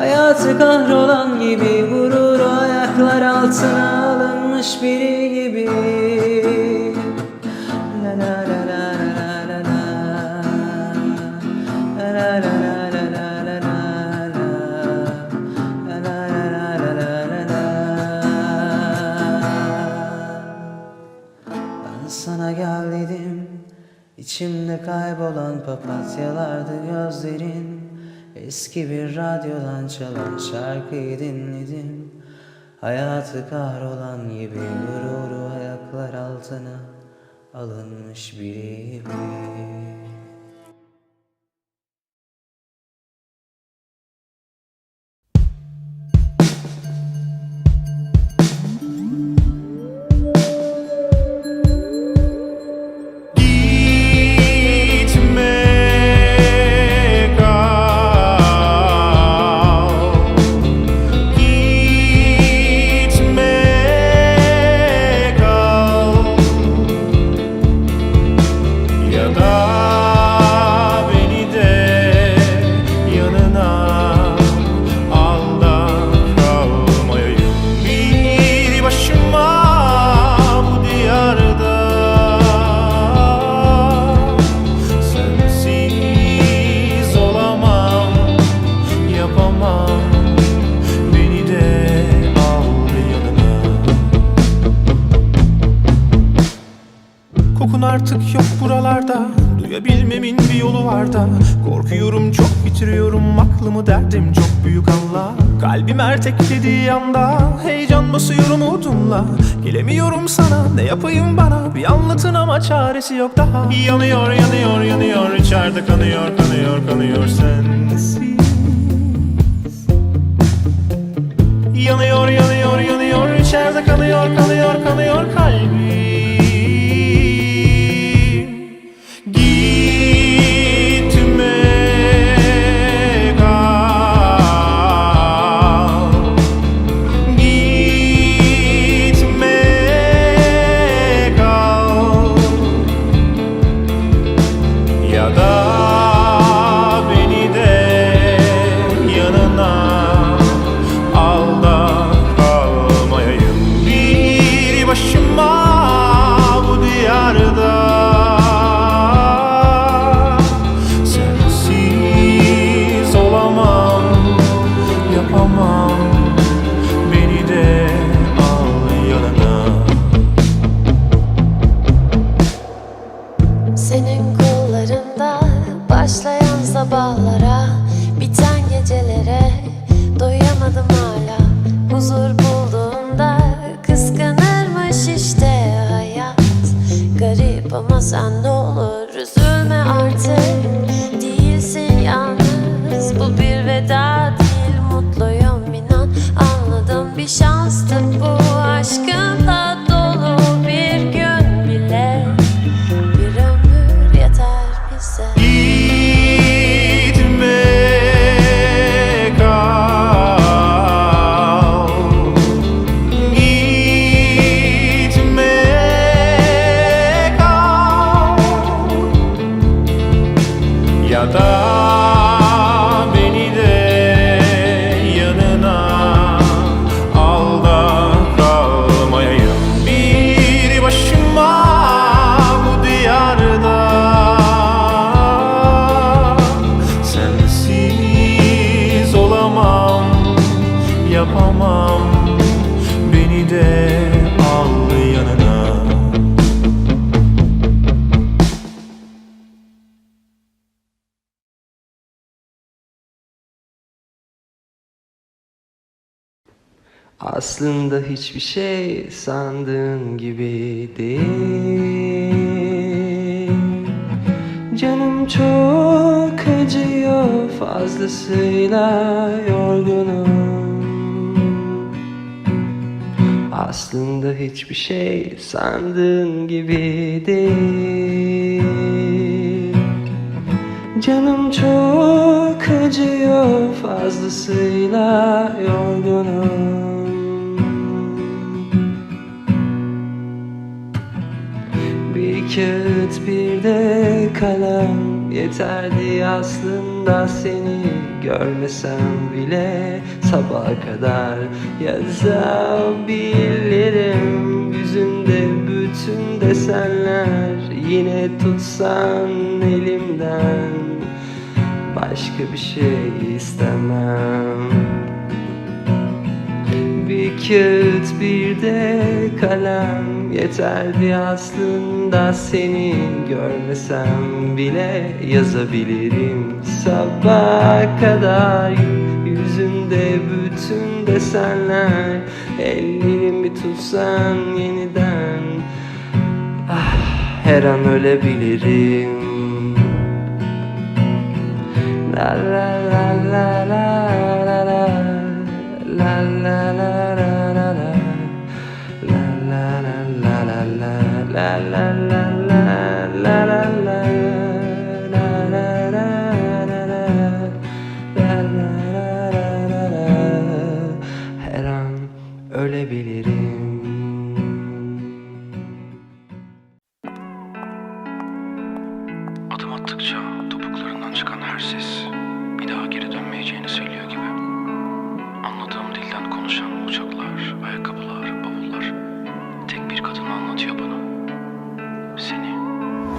Hayatı kahrolan gibi Gururu ayaklar altına alınmış biri gibi ben sana gel dedim İçimde kaybolan papatyalardı gözlerin Eski bir radyodan çalan şarkıyı dinledim. Hayatı kahrolan gibi gururu ayaklar altına Alınmış biri derdim çok büyük Allah. Kalbim erteklediği anda Heyecan basıyor umudumla. Gelemiyorum sana ne yapayım bana? Bir anlatın ama çaresi yok daha. Yanıyor yanıyor yanıyor içeride kanıyor kanıyor kanıyor sensiz. Yanıyor yanıyor yanıyor içeride kanıyor kanıyor kanıyor kalbim Aslında hiçbir şey sandığın gibi değil. Canım çok acıyor fazlasıyla yorgunum. Aslında hiçbir şey sandığın gibi değil. Canım çok acıyor fazlasıyla yorgunum kağıt bir de kalem yeterdi aslında seni görmesem bile. Sabaha kadar yazabilirim yüzünde bütün desenler. Yine tutsan elimden başka bir şey istemem kağıt bir de kalem. Yeterdi aslında seni görmesem bile yazabilirim. Sabaha kadar yüzünde bütün desenler. Ellerimi tutsan yeniden. Ah, her an ölebilirim. La la la la la ses bir daha geri dönmeyeceğini söylüyor gibi. Anladığım dilden konuşan uçaklar, ayakkabılar, bavullar tek bir kadın anlatıyor bana. Seni.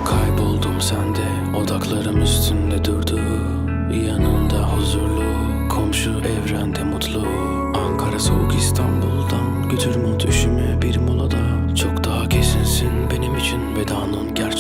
Kayboldum sende, odaklarım üstünde durdu. Yanında huzurlu, komşu evrende mutlu. Ankara soğuk İstanbul'dan götür mut üşüme bir molada. Çok daha kesinsin benim için vedanın gerçeklik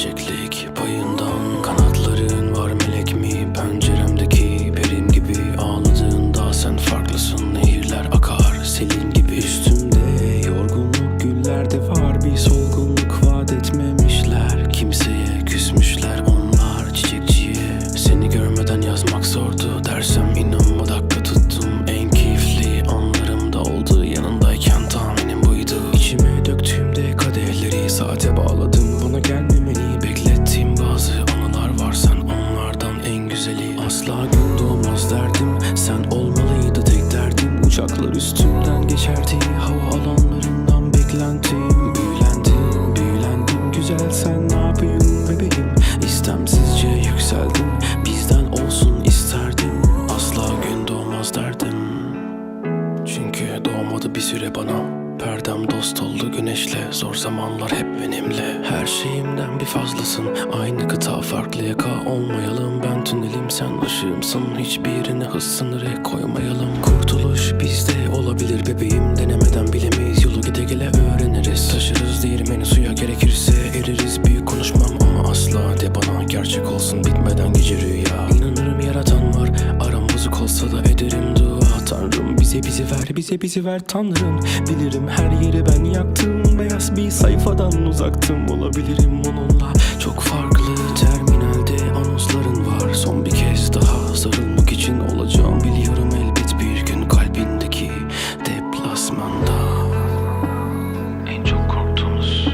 bağladım. Bana gelmemeni beklettiğim bazı anılar var sen onlardan en güzeli. Asla gün doğmaz derdim sen olmalıydı tek derdim. Uçaklar üstümden geçerdi hava alanlarından beklentim. Büyülendim büyülendim güzel sen ne yapayım bebeğim. İstemsizce yükseldim bizden olsun isterdim. Asla gün doğmaz derdim. Çünkü doğmadı bir süre bana Perdem dost oldu güneşle. Zor zamanlar hep benimle. Her şeyimden bir fazlasın. Aynı kıta farklı yaka olmayalım. Ben tünelim sen ışığımsın Hiçbirine hız sınırı koymayalım. Kurtuluş bizde olabilir bebeğim. Denemeden bilemeyiz. Yolu gide gele öğreniriz. Taşırız değirmeni suya gerekirse eririz. Büyük konuşmam ama asla de bana Gerçek olsun. Bitmeden gece rüya. İnanırım yaratan var. Aram bozuk olsa da ederim Tanrım. Bize bizi ver bize bizi ver tanrım. Bilirim her yeri ben yaktım. Beyaz bir sayfadan uzaktım. Olabilirim onunla. Çok farklı Terminalde anonsların var. Son bir kez daha sarılmak için olacağım. Biliyorum elbet bir gün kalbindeki deplasmanda. En çok korktuğumuz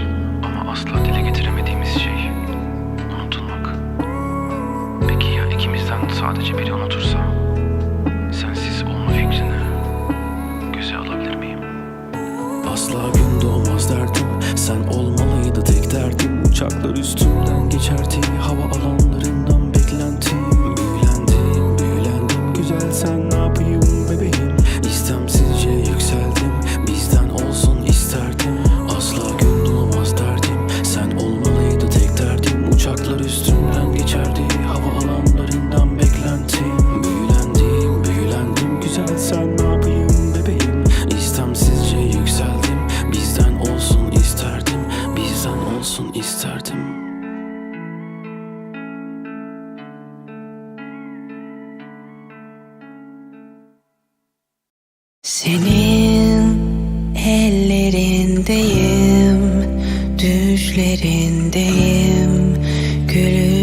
ama asla dile getiremediğimiz şey unutulmak. Peki ya ikimizden sadece biri unutursa? Derdim Uçaklar üstümden geçerdi. Hava alanlarından beklentim Büyülendim, büyülendim Güzel sen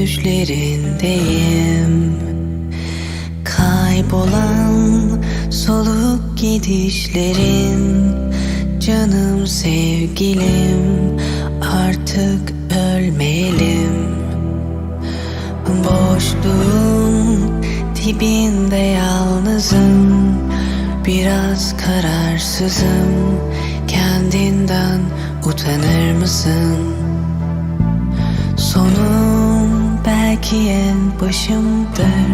gülüşlerindeyim. Kaybolan soluk gidişlerin, canım sevgilim, artık ölmeyelim. Boşluğun dibinde yalnızım Biraz kararsızım Kendinden utanır mısın? Sonum belki başımdır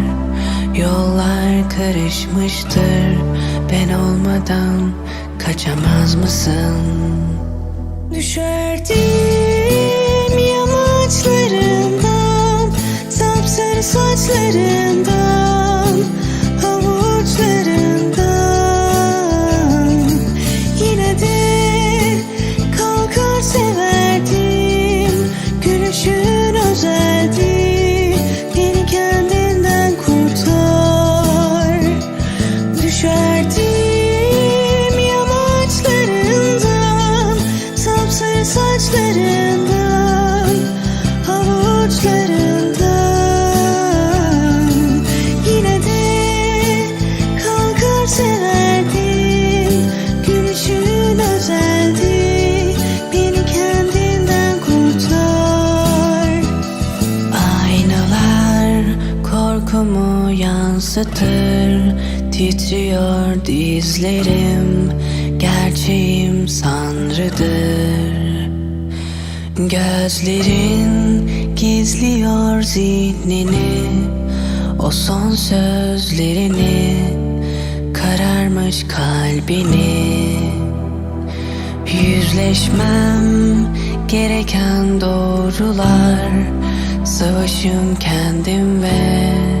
Yollar karışmıştır Ben olmadan kaçamaz mısın? Düşerdim yamaçlarından Sapsarı saçlarından Havuçlarından yansıtır Titriyor dizlerim. Gerçeğim sanrıdır. Gözlerin gizliyor zihnini. O son sözlerini Kararmış kalbini. Yüzleşmem gereken doğrular. Savaşım kendim ve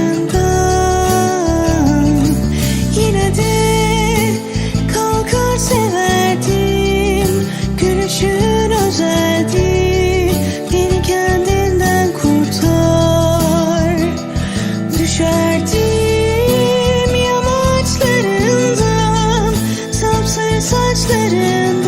in